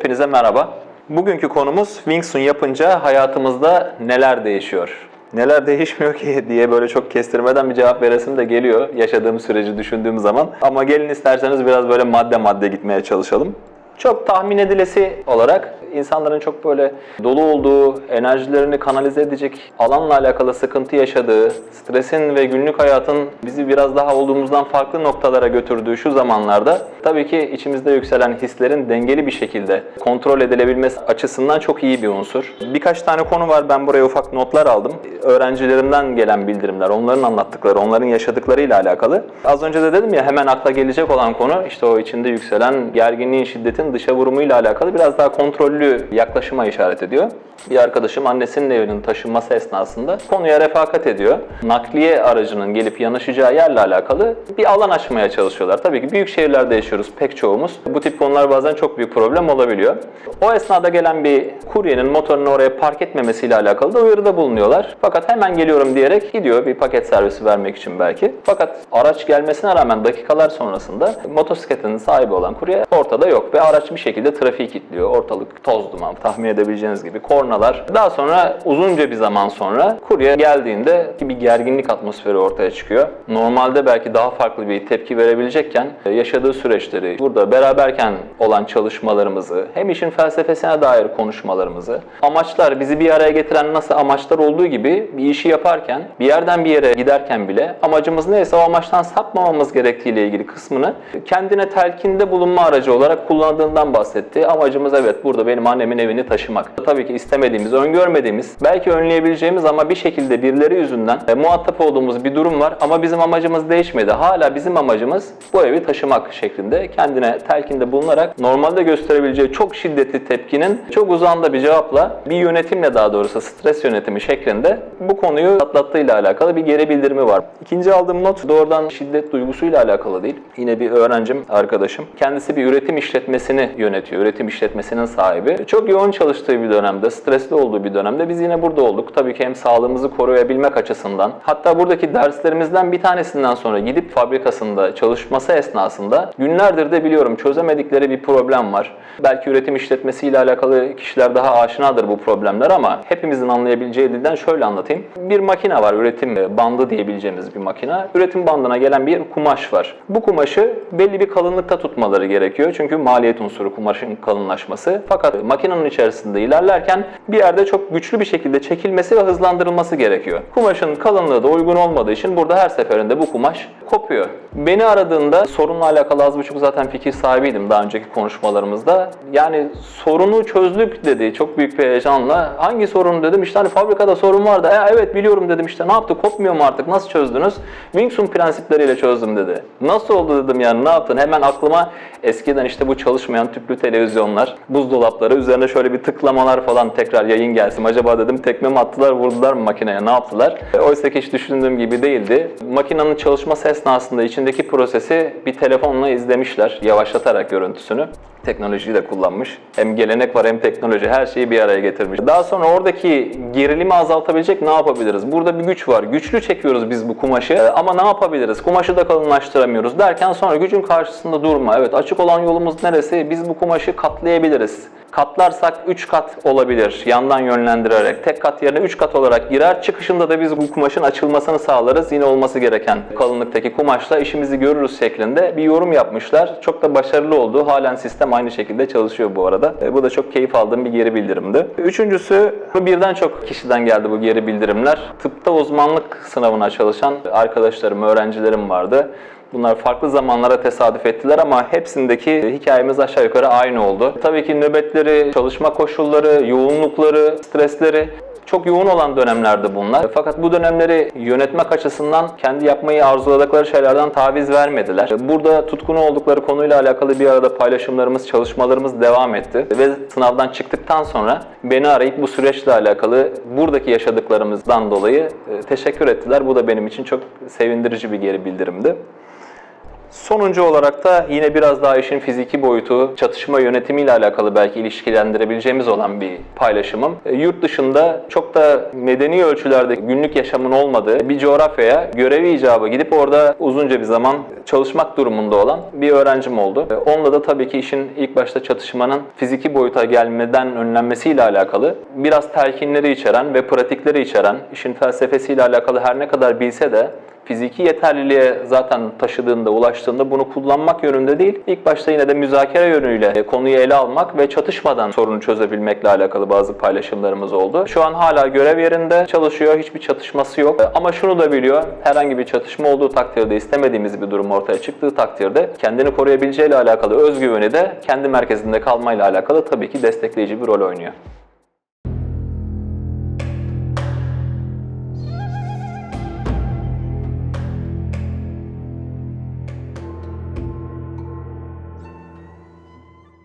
Hepinize merhaba. Bugünkü konumuz Wingsun yapınca hayatımızda neler değişiyor? Neler değişmiyor ki diye böyle çok kestirmeden bir cevap veresim de geliyor yaşadığım süreci düşündüğüm zaman. Ama gelin isterseniz biraz böyle madde madde gitmeye çalışalım. Çok tahmin edilesi olarak insanların çok böyle dolu olduğu, enerjilerini kanalize edecek alanla alakalı sıkıntı yaşadığı, stresin ve günlük hayatın bizi biraz daha olduğumuzdan farklı noktalara götürdüğü şu zamanlarda tabii ki içimizde yükselen hislerin dengeli bir şekilde kontrol edilebilmesi açısından çok iyi bir unsur. Birkaç tane konu var. Ben buraya ufak notlar aldım. Öğrencilerimden gelen bildirimler, onların anlattıkları, onların yaşadıklarıyla alakalı. Az önce de dedim ya hemen akla gelecek olan konu işte o içinde yükselen gerginliğin, şiddetin dışa vurumuyla alakalı biraz daha kontrollü yaklaşıma işaret ediyor. Bir arkadaşım annesinin evinin taşınması esnasında konuya refakat ediyor. Nakliye aracının gelip yanaşacağı yerle alakalı bir alan açmaya çalışıyorlar. Tabii ki büyük şehirlerde yaşıyoruz pek çoğumuz. Bu tip konular bazen çok büyük problem olabiliyor. O esnada gelen bir kuryenin motorunu oraya park etmemesiyle alakalı da uyarıda bulunuyorlar. Fakat hemen geliyorum diyerek gidiyor bir paket servisi vermek için belki. Fakat araç gelmesine rağmen dakikalar sonrasında motosikletin sahibi olan kurye ortada yok ve araç bir şekilde trafiği kilitliyor. Ortalık toz duman tahmin edebileceğiniz gibi kornalar. Daha sonra uzunca bir zaman sonra kurye geldiğinde bir gerginlik atmosferi ortaya çıkıyor. Normalde belki daha farklı bir tepki verebilecekken e, yaşadığı süreçleri, burada beraberken olan çalışmalarımızı, hem işin felsefesine dair konuşmalarımızı, amaçlar bizi bir araya getiren nasıl amaçlar olduğu gibi bir işi yaparken, bir yerden bir yere giderken bile amacımız neyse o amaçtan sapmamamız gerektiğiyle ilgili kısmını kendine telkinde bulunma aracı olarak kullandığından bahsetti. Amacımız evet burada benim annemin evini taşımak. Tabii ki istemediğimiz, öngörmediğimiz, belki önleyebileceğimiz ama bir şekilde birileri yüzünden e, muhatap olduğumuz bir durum var ama bizim amacımız değişmedi. Hala bizim amacımız bu evi taşımak şeklinde kendine telkinde bulunarak normalde gösterebileceği çok şiddetli tepkinin çok uzağında bir cevapla bir yönetimle daha doğrusu stres yönetimi şeklinde bu konuyu atlattığıyla alakalı bir geri bildirimi var. İkinci aldığım not doğrudan şiddet duygusuyla alakalı değil. Yine bir öğrencim, arkadaşım. Kendisi bir üretim işletmesini yönetiyor. Üretim işletmesinin sahibi. Çok yoğun çalıştığı bir dönemde, stresli olduğu bir dönemde biz yine burada olduk. Tabii ki hem sağlığımızı koruyabilmek açısından. Hatta buradaki derslerimizden bir tanesinden sonra gidip fabrikasında çalışması esnasında günlerdir de biliyorum çözemedikleri bir problem var. Belki üretim işletmesiyle alakalı kişiler daha aşinadır bu problemler ama hepimizin anlayabileceği dilden şöyle anlatayım. Bir makine var, üretim bandı diyebileceğimiz bir makine. Üretim bandına gelen bir kumaş var. Bu kumaşı belli bir kalınlıkta tutmaları gerekiyor. Çünkü maliyet unsuru kumaşın kalınlaşması. Fakat makinenin içerisinde ilerlerken bir yerde çok güçlü bir şekilde çekilmesi ve hızlandırılması gerekiyor. Kumaşın kalınlığı da uygun olmadığı için burada her seferinde bu kumaş kopuyor. Beni aradığında sorunla alakalı az buçuk zaten fikir sahibiydim daha önceki konuşmalarımızda. Yani sorunu çözdük dedi çok büyük bir heyecanla. Hangi sorun dedim işte hani fabrikada sorun vardı. E, evet biliyorum dedim işte ne yaptı kopmuyor mu artık nasıl çözdünüz? Wingsun prensipleriyle çözdüm dedi. Nasıl oldu dedim yani ne yaptın? Hemen aklıma eskiden işte bu çalışmayan tüplü televizyonlar, buzdolapları üzerine şöyle bir tıklamalar falan tekrar yayın gelsin. Acaba dedim tekme mi attılar vurdular mı makineye ne yaptılar? E, Oysa ki hiç düşündüğüm gibi değildi. Makinenin çalışması esnasında içindeki prosesi bir telefonla izlemişler yavaşlatarak görüntüsünü. Teknolojiyi de kullanmış. Hem gelenek var hem teknoloji her şeyi bir araya getirmiş. Daha sonra oradaki gerilimi azaltabilecek ne yapabiliriz? Burada bir güç var. Güçlü çekiyoruz biz bu kumaşı E, ama ne yapabiliriz? Kumaşı da kalınlaştıramıyoruz derken sonra gücün karşısında durma. Evet açık olan yolumuz neresi? Biz bu kumaşı katlayabiliriz. Katlarsak 3 kat olabilir yandan yönlendirerek. Tek kat yerine 3 kat olarak girer. Çıkışında da biz bu kumaşın açılmasını sağlarız. Yine olması gereken kalınlıktaki kumaşla işimizi görürüz şeklinde bir yorum yapmışlar. Çok da başarılı oldu. Halen sistem aynı şekilde çalışıyor bu arada. E, Bu da çok keyif aldığım bir geri bildirimdi. Üçüncüsü birden çok kişiden geldi bu geri bildirimler. Tıpta uzmanlık sınavına çalışan arkadaşlarım, öğrencilerim vardı. Bunlar farklı zamanlara tesadüf ettiler ama hepsindeki hikayemiz aşağı yukarı aynı oldu. Tabii ki nöbetleri, çalışma koşulları, yoğunlukları, stresleri çok yoğun olan dönemlerdi bunlar. Fakat bu dönemleri yönetmek açısından kendi yapmayı arzuladıkları şeylerden taviz vermediler. Burada tutkun oldukları konuyla alakalı bir arada paylaşımlarımız, çalışmalarımız devam etti. Ve sınavdan çıktıktan sonra beni arayıp bu süreçle alakalı buradaki yaşadıklarımızdan dolayı e, teşekkür ettiler. Bu da benim için çok sevindirici bir geri bildirimdi. Sonuncu olarak da yine biraz daha işin fiziki boyutu, çatışma yönetimiyle alakalı belki ilişkilendirebileceğimiz olan bir paylaşımım. E, Yurt dışında çok da medeni ölçülerde günlük yaşamın olmadığı bir coğrafyaya görevi icabı gidip orada uzunca bir zaman çalışmak durumunda olan bir öğrencim oldu. E, Onunla da tabii ki işin ilk başta çatışmanın fiziki boyuta gelmeden önlenmesiyle alakalı biraz telkinleri içeren ve pratikleri içeren, işin felsefesiyle alakalı her ne kadar bilse de fiziki yeterliliğe zaten taşıdığında, ulaştığında bunu kullanmak yönünde değil, ilk başta yine de müzakere yönüyle e, konuyu ele almak ve çatışmadan sorunu çözebilmekle alakalı bazı paylaşımlarımız oldu. Şu an hala görev yerinde çalışıyor, hiçbir çatışması yok. E, Ama şunu da biliyor, herhangi bir çatışma olduğu takdirde, istemediğimiz bir durum ortaya çıktığı takdirde kendini koruyabileceğiyle alakalı özgüveni de kendi merkezinde kalmayla alakalı tabii ki destekleyici bir rol oynuyor.